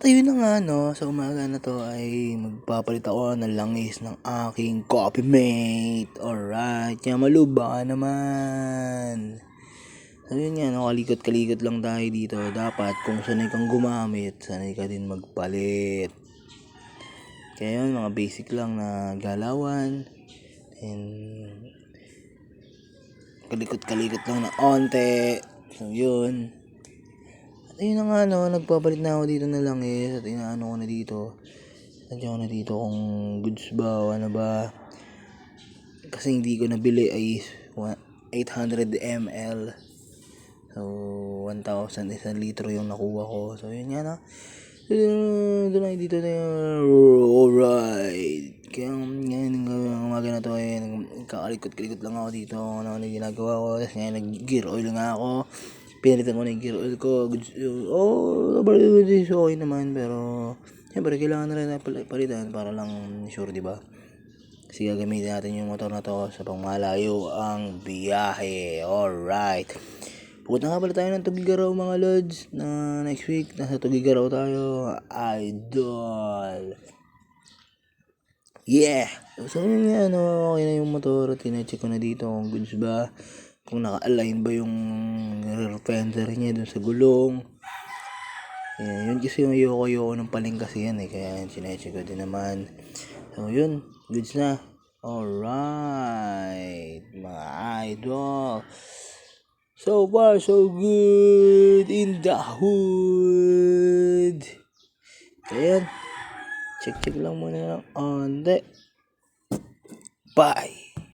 Ayun na nga no, sa umaga na to ay magpapalit ako ng langis ng aking coffee mate. Alright, kaya maluba ka naman. So yun nga, no, kalikot-kalikot lang tayo dito. Dapat kung sanay kang gumamit, sanay ka din magpalit. Kaya yun, mga basic lang na galawan. And kalikot-kalikot lang na onte. So yun. Ayun na nga no, nagpapalit na ako dito na langis at inaano ko na dito. Nandiyan ko na dito kung goods ba o ano ba. Kasi hindi ko nabili ay wa- 800 ml. So, 1,000 isang litro yung nakuha ko. So, yun nga na. Doon na dito na yung alright. Kaya ngayon ng umaga na to ay kakalikot-kalikot lang ako dito. Ano ano yung ginagawa ko. Tapos ngayon nag-gear oil nga ako. Pinalitan ko na yung gear oil ko. Oh, this okay naman. Pero, siyempre kailangan na rin palitan para lang sure, di ba? Kasi gagamitin natin yung motor na to sa pangmalayo ang biyahe. Alright. Pupunta nga pala tayo ng Tugigaraw mga lods na next week. Nasa Tugigaraw tayo. Idol. Yeah. So yun nga, ano, okay na yung motor. Tinecheck ko na dito kung goods ba. Kung naka-align ba yung rear fender niya dun sa gulong. Yeah, yun kasi yung ayoko-ayoko ng paling kasi yan eh. Kaya sinecheck ko din naman. So yun, goods na. Alright, mga idol. So far, so good in the hood. Kaya, check-check lang muna ng onde. Bye!